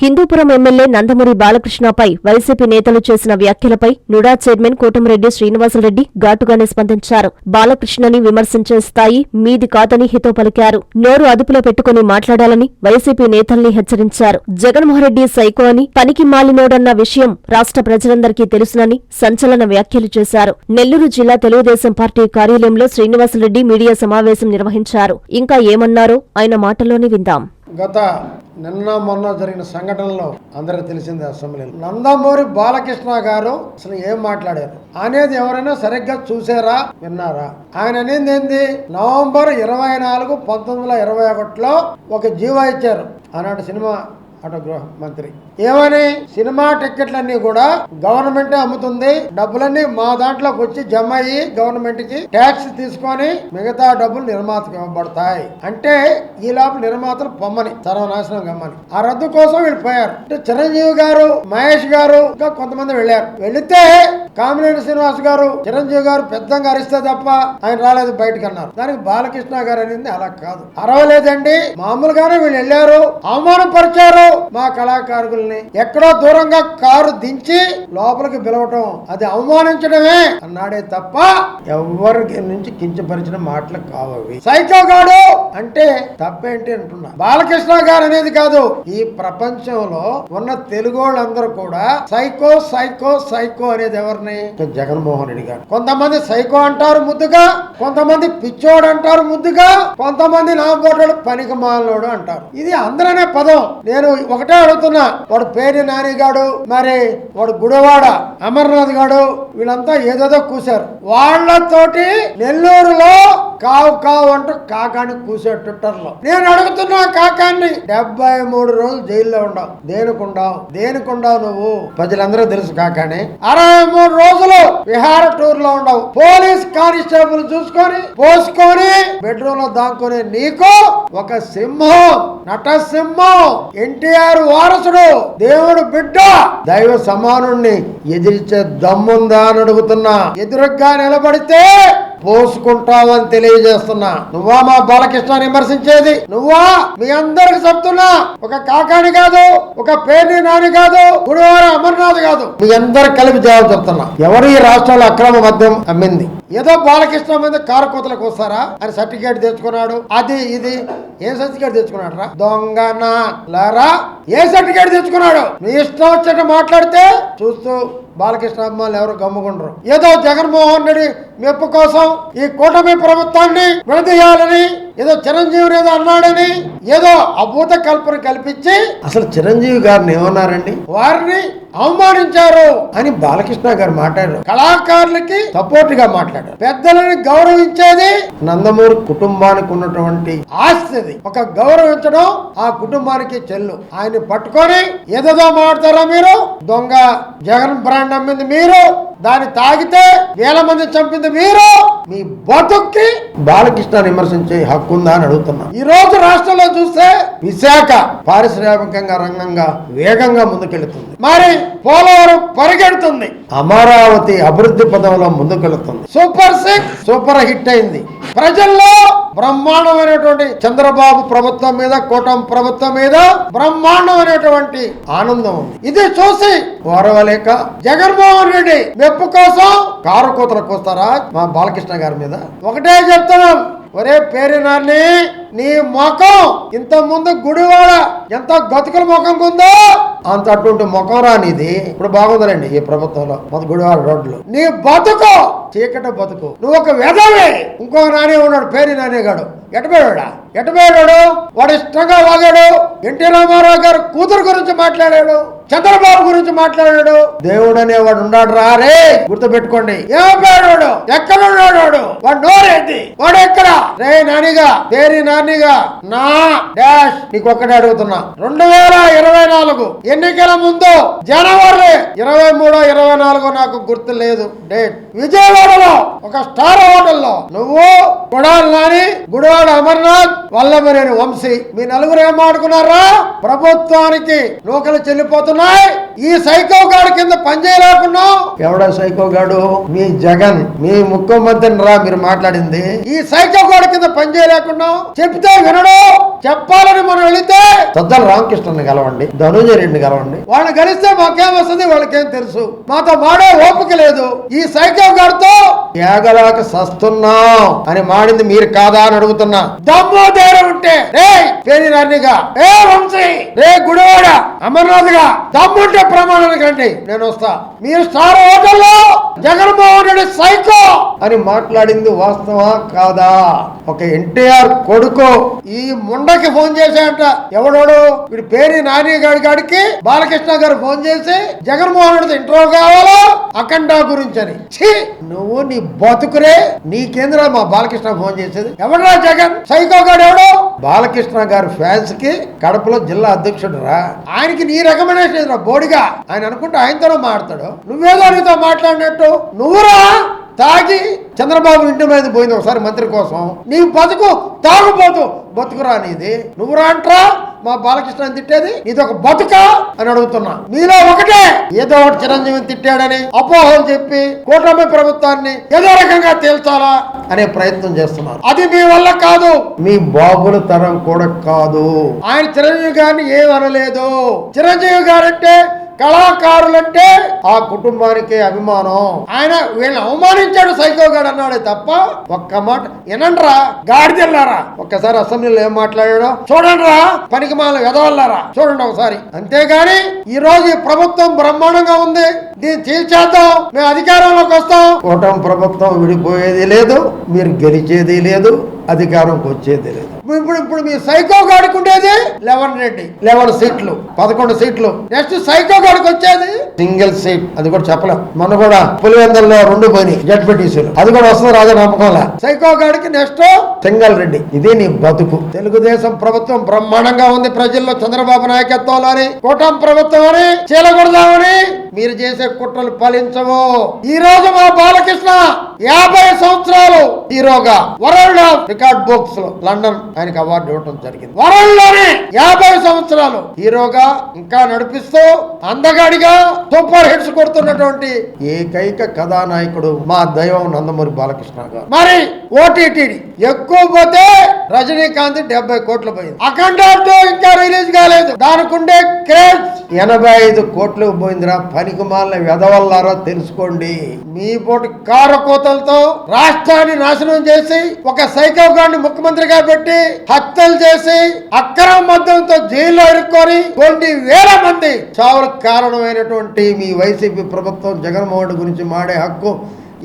Hindupuram MLA Nandamuri బాలకృష్ణపై YCP నేతలు చేసిన వ్యాఖ్యలపై నుడా చైర్మన్ కోటమిరెడ్డి శ్రీనివాసరెడ్డి ఘాటుగానే స్పందించారు బాలకృష్ణని విమర్శించే స్థాయి మీది కాదని హితో పలికారు. నోరు అదుపులో పెట్టుకుని మాట్లాడాలని వైసీపీ నేతల్ని హెచ్చరించారు. జగన్మోహన్ రెడ్డి సైకో అని పనికి మాలినోడన్న విషయం రాష్ట్ర ప్రజలందరికీ తెలుసునని సంచలన వ్యాఖ్యలు చేశారు. నెల్లూరు జిల్లా తెలుగుదేశం పార్టీ కార్యాలయంలో శ్రీనివాసరెడ్డి మీడియా సమావేశం నిర్వహించారు. ఇంకా ఏమన్నారో ఆయన మాటల్లోనే విందాం. గత నిన్న మొన్న జరిగిన సంఘటనలో అందరికి తెలిసిందే అసెంబ్లీలో. నందమూరి బాలకృష్ణ గారు అసలు ఏం మాట్లాడారు? అనేది ఎవరైనా సరిగ్గా చూసారా? విన్నారా? ఆయన అనేది ఏంది? నవంబర్ ఇరవై నాలుగు పంతొమ్మిది వందల ఇరవై ఒకటిలో ఒక జీవో ఇచ్చారు. ఆనాటి సినిమా అటు గృహ మంత్రి. ఏమని? సినిమా టిక్కెట్లన్నీ కూడా గవర్నమెంటే అమ్ముతుంది. డబ్బులన్నీ మా దాంట్లోకి వచ్చి జమ అయ్యి గవర్నమెంట్కి ట్యాక్స్ తీసుకొని మిగతా డబ్బులు నిర్మాతకు ఇవ్వబడతాయి. అంటే ఈ లోపల నిర్మాతలు పొమ్మని సర్వనాశనం గమ్మని. ఆ రద్దు కోసం వీళ్ళు పోయారు. అంటే చిరంజీవి గారు మహేష్ గారు ఇంకా కొంతమంది వెళ్ళారు. వెళితే కామినేని శ్రీనివాస్ గారు చిరంజీవి గారు పెద్దంగా అరిస్తే తప్ప ఆయన రాలేదు బయటకు అన్నారు. దానికి బాలకృష్ణ గారు అనేది అలా కాదు. అరవలేదండి. మామూలుగానే వీళ్ళు వెళ్ళారు. అవమానపరిచారు. మా కళాకారుల్ని ఎక్కడో దూరంగా కారు దించి లోపలికి పిలవటం. అది అవమానించడమే అన్నాడే తప్ప ఎవరి నుంచి కించపరిచిన మాటలు కావవి సైకో గాడు అంటే తప్పేంటి అంటున్నా. బాలకృష్ణ గారు అనేది కాదు ఈ ప్రపంచంలో ఉన్న తెలుగు వాళ్ళందరూ కూడా సైకో సైకో సైకో అనేది ఎవరిని? జగన్మోహన్ రెడ్డి గారు. కొంతమంది సైకో అంటారు ముద్దుగా కొంతమంది పిచ్చోడు అంటారు ముద్దుగా కొంతమంది నా పోటాడు పనికి మాలోడు అంటారు. ఇది అందరనే పదం. నేను ఒకటే అడుగుతున్నా వాడు పేరు నానిగాడు మరి వాడు గుడివాడ అమర్నాథ్ గాడు వీళ్ళంతా ఏదేదో కూశారు. వాళ్ళతోటి నెల్లూరులో కావు కావు అంటూ కాకాని కూసాడు ట్విట్టర్లో నేను అడుగుతున్నా కాకాన్ని డెబ్బై మూడు రోజులు జైల్లో ఉండవు. దేనికుండావు దేనికుండావు నువ్వు? ప్రజలందరూ తెలుసు కాకాని. అరవై మూడు రోజులు విహార టూర్లో ఉండవు. పోలీస్ కానిస్టేబుల్ చూసుకొని పోసుకొని బెడ్రూమ్లో దాక్కునే నీకు ఒక సింహం నటసింహం ఇంటి ఎన్టీఆర్ వారసుడు దేవుడు బిడ్డ. దైవ సమానుణ్ణి ఎదిరించే దమ్ముందా అని అడుగుతున్నా. ఎదురుగ్గా నిలబడితే పోసుకుంటావని తెలియజేస్తున్నా. నువ్వా మా బాలకృష్ణ విమర్శించేది? నువ్వా? మీ అందరికి చెప్తున్నా. ఒక కాకాని కాదు ఒక పేర్ని నాని కాదు గుడివార అమర్నాథ్ కాదు. మీ అందరు కలిపి జవాబు చెప్తున్నా. ఎవరు ఈ రాష్ట్రంలో అక్రమ మద్యం అమ్మింది? ఏదో బాలకృష్ణ మీద కారు కోతలకు వస్తారా? అని సర్టిఫికేట్ తెచ్చుకున్నాడు. అది ఇది ఏ సర్టిఫికేట్ తెచ్చుకున్నాడు రా దొంగన? లారా? ఏ సర్టిఫికేట్ తెచ్చుకున్నాడు? మీ ఇష్టం వచ్చేట మాట్లాడితే చూస్తూ బాలకృష్ణ అమ్మాయిలు ఎవరు గమ్ముకుండరు? ఏదో జగన్మోహన్ రెడ్డి మెప్పు కోసం ఈ కూటమి ప్రభుత్వాన్ని విడదీయాలని ఏదో చిరంజీవి ఏదో అన్నాడని ఏదో అభూత కల్పన కల్పించి అసలు చిరంజీవి గారిని ఏమన్నారండి? వారిని అవమానించారు. అని బాలకృష్ణ గారు మాట్లాడారు. కళాకారులకి సపోర్ట్గా మాట్లాడారు. పెద్దలని గౌరవించేది నందమూరి కుటుంబానికి ఉన్నటువంటి ఆస్తి అది. ఒక గౌరవించడం ఆ కుటుంబానికి చెల్లు. ఆయన్ని పట్టుకొని ఏదేదో మాట్లాడతారా మీరు? దొంగ జగన్ బ్రాండ్ అమ్మింది మీరు. దాన్ని తాగితే వేల మంది చంపింది మీరు. మీ బతుక్కి బాలకృష్ణ విమర్శించే హక్కు ఉందా అని అడుగుతున్నా. ఈ రోజు రాష్ట్రంలో చూస్తే విశాఖ పారిశ్రామికంగా రంగంగా వేగంగా ముందుకెళ్తుంది. మరి పోలవరం పరిగెడుతుంది. అమరావతి అభివృద్ధి పదంలో ముందుకెళ్తుంది. సూపర్ సిక్స్ సూపర్ హిట్ అయింది. ప్రజల్లో బ్రహ్మాండమైనటువంటి చంద్రబాబు ప్రభుత్వం మీద కూటమి ప్రభుత్వం మీద బ్రహ్మాండమైనటువంటి ఆనందం ఉంది. ఇది చూసి ఓరవలేక జగన్మోహన్ రెడ్డి మెప్పు కోసం కారు కూతలకు వస్తారా మా బాలకృష్ణ గారి మీద? ఒకటే చెప్తున్నాం. ఒరే పేరినాన్ని నీ ముఖం ఇంత ముందు గుడివాడ ఎంత గతుకుల ముఖం ఉందో అంత అటువంటి ముఖం రానిది ఇప్పుడు బాగుందండి ఈ ప్రభుత్వంలో మన గుడివాడ రోడ్లు నీ బతుకు చీకట బతుకు. నువ్వు ఒక వెదవే. ఇంకో నానే ఉన్నాడు పేరు నానేగాడు. ఎటపోయాడా ఎటపోయాడు వాడు ఇష్టంగా వాగాడు. ఎన్టీ రామారావు గారు కూతురు గురించి మాట్లాడాడు చంద్రబాబు గురించి మాట్లాడాడు. దేవుడు అనేవాడు ఉన్నాడు రా రే గుర్తు పెట్టుకోండి ఏమయ్యాడు ఎక్కడ ఉన్నాడు? వాడు వాడు నోరేంటి? వాడు ఎక్కడ? రే నానిగా దేని నానిగా నా డాష్ నీకు ఒక్కటే అడుగుతున్నా. రెండు వేల ఇరవై నాలుగు ఎన్నికల ముందు జనవరి ఇరవై మూడో ఇరవై నాలుగో నాకు గుర్తు లేదు డేట్ విజయవాడలో ఒక స్టార్ హోటల్లో. నువ్వు గుడాలు నాని గుడివాడ అమర్నాథ్ వల్లభనేని వంశీ మీ నలుగురు ఏం ఆడుకున్నారా ప్రభుత్వానికి నూకలు చెల్లిపోతున్నాయి. ఈ సైకో గాడి కింద పనిచేయలేకున్నావు ఎవడా సైకో గాడు? మీ జగన్ మీ ముఖ్యమంత్రిని రా మీరు మాట్లాడింది. ఈ సైకో గాడి కింద పనిచేయలేకున్నావు చెప్తే వినడు. చెప్పాలని మనం వెళితే? సద్దల రామకృష్ణని కలవండి ధనుంజయ రెడ్డిని కలవండి. వాళ్ళని కలిస్తే మాకేం వస్తుంది వాళ్ళకేం తెలుసు. మాతో మాడే ఓపిక లేదు. ఈ సైకో గారితో ఏగలాక సస్తున్నాం అని మాడింది మీరు కాదా అని అడుగుతున్నా. దమ్ము ధైర్యం ఉంటే రే పేరు రానిగా ఏ వంశీ రే గుడివాడ అమర్నాథ్గా దమ్ముంటే ప్రమాణానికి రండి నేను వస్తా. మీరు స్టార్ హోటల్లో జగన్మోహన్ రెడ్డి సైకో అని మాట్లాడింది వాస్తవా కాదా? ఒక ఎన్టీఆర్ కొడుకు ఈ ముండకి ఫోన్ చేశాడంట. ఎవడోడు? వీడి పేరు నాని గారి గాడికి బాలకృష్ణ గారు ఫోన్ చేసి జగన్మోహన్ రెడ్డి ఇంట్రో కావాలా? అఖండ గురించి అని. ఛీ! నువ్వు నీ బతుకురే. నీకేంద్రా మా బాలకృష్ణ ఫోన్ చేసేది. ఎవడరా జగన్? సైకో గాడు ఎవడు? బాలకృష్ణ గారి ఫ్యాన్స్కి కడపలో జిల్లా అధ్యక్షుడు రా. ఆయనకి నీ రికమెండేషన్ ఎదురా బోడిగా? ఆయన అనుకుంటే ఆయనతోనే కదా నువ్వేదో నీతో మాట్లాడినట్టు. నువ్వురా తాగి చంద్రబాబు ఇంటి మీద పోయింది ఒకసారి మంత్రి కోసం. నీ బతుకు తాగుపోతూ బతుకురా నీది. నువ్వురా అంట్రా మా బాలకృష్ణ తిట్టేది. ఇది ఒక బతుక అని అడుగుతున్నా. మీలో ఒకటే ఏదో ఒకటి చిరంజీవిని తిట్టాడని అపోహలు చెప్పి కూటమి ప్రభుత్వాన్ని ఏదో రకంగా తేల్చాలా అనే ప్రయత్నం చేస్తున్నారు. అది మీ వల్ల కాదు. మీ బాబుల తరం కూడా కాదు. ఆయన చిరంజీవి గారిని ఏమనలేదు చిరంజీవి గారంటే కళాకారులంటే ఆ కుటుంబానికి అభిమానం. ఆయన వీళ్ళని అవమానించాడు సైకోగాడు అన్నాడే తప్ప ఒక్క మాట వినండ్రా. గాడిదెళ్ళారా ఒక్కసారి అసెంబ్లీలో ఏం మాట్లాడాడో చూడండిరా. పనికి మాల ఎదవల్లారా చూడండి ఒకసారి. అంతేగాని ఈ రోజు ఈ ప్రభుత్వం బ్రహ్మాండంగా ఉంది. దీన్ని తీర్చేద్దాం. మేము అధికారంలోకి వస్తాం. కూటమి ప్రభుత్వం విడిపోయేది లేదు. మీరు గెలిచేది లేదు. అధికారంకి వచ్చేది లేదు. ఇప్పుడు ఇప్పుడు మీ సైకో గాడికి ఉండేది లెవెన్ రెడ్డి. లెవెన్ సీట్లు పదకొండు సీట్లు. నెక్స్ట్ సైకో గాడికి వచ్చేది? సింగిల్ సీట్ అది కూడా చెప్పలేం. మొన్న కూడా పులివెందల్లో రెండు పోయినాయి జడ్పీటీసీలు. అది కూడా వస్తుంది రాజా నమ్మకంలా సైకో గాడికి నెక్స్ట్? సింగల్ రెడ్డి ఇది నీ బతుకు. తెలుగుదేశం ప్రభుత్వం బ్రహ్మాండంగా ఉంది ప్రజల్లో చంద్రబాబు నాయకత్వంలో అని కూటమి ప్రభుత్వం అని చీలగొడదామని మీరు చేసే కుట్రలు ఫలించవు. ఈ రోజు మా బాలకృష్ణ యాభై సంవత్సరాలు హీరోగా వరల్డ్ ఆఫ్ రికార్డ్ బుక్స్లో లండన్ ఆయనకి అవార్డు ఇవ్వడం జరిగింది. వరల్డ్లోనే యాభై సంవత్సరాలు హీరోగా ఇంకా నడిపిస్తూ అందగాడిగా సూపర్ హిట్స్ కొడుతున్నటువంటి ఏకైక కథానాయకుడు మా దైవం నందమూరి బాలకృష్ణ గారు. మరి ఓటీటీ ఎక్కువ పోతే రజనీకాంత్ డెబ్బై కోట్లు పోయింది. అఖండ ఇంకా రిలీజ్ కాలేదు. దానికి ఉండే క్రేజ్ ఎనభై ఐదు కోట్లు పోయిందిరా పనికిమాలిన వెదవల్లారో తెలుసుకోండి. మీ పోటీ కారకోతలతో రాష్ట్రాన్ని నాశనం చేసి ఒక సైకో గారిని ముఖ్యమంత్రిగా పెట్టి హత్యలు చేసి అక్రమ మద్యంతో జైల్లో ఇరుక్కొని కొన్ని వేల మంది చావులకు కారణమైనటువంటి మీ వైసీపీ ప్రభుత్వం జగన్మోహన్ రెడ్డి గురించి మాడే హక్కు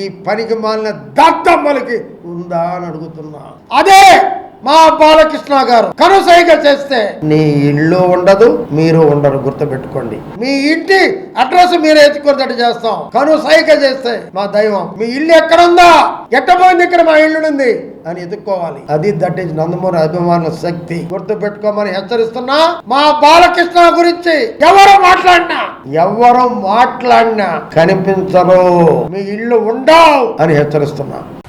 ఈ పనికి మాలిన దత్తమ్మలకి ఉందా అని అడుగుతున్నా. అదే మా బాలకృష్ణ గారు కనుసైగ చేస్తే నీ ఇల్లు ఉండదు మీరు ఉండరు గుర్తుపెట్టుకోండి. మీ ఇంటి అడ్రస్ మీరు ఎత్తుకున్నట్టు చేస్తాం. కనుసైగ చేస్తే మా దైవం మీ ఇల్లు ఎక్కడ ఉందా ఎట్టబోయింది ఇక్కడ మా ఇల్లు ఉంది అని ఎత్తుక్కోవాలి అది దట్ ఈజ్ నందమూరి అభిమానుల శక్తి. గుర్తు పెట్టుకోమని హెచ్చరిస్తున్నా. మా బాలకృష్ణ గురించి ఎవరు మాట్లాడినా? ఎవరు మాట్లాడినా కనిపించరు మీ ఇల్లు ఉండవు. అని హెచ్చరిస్తున్నా.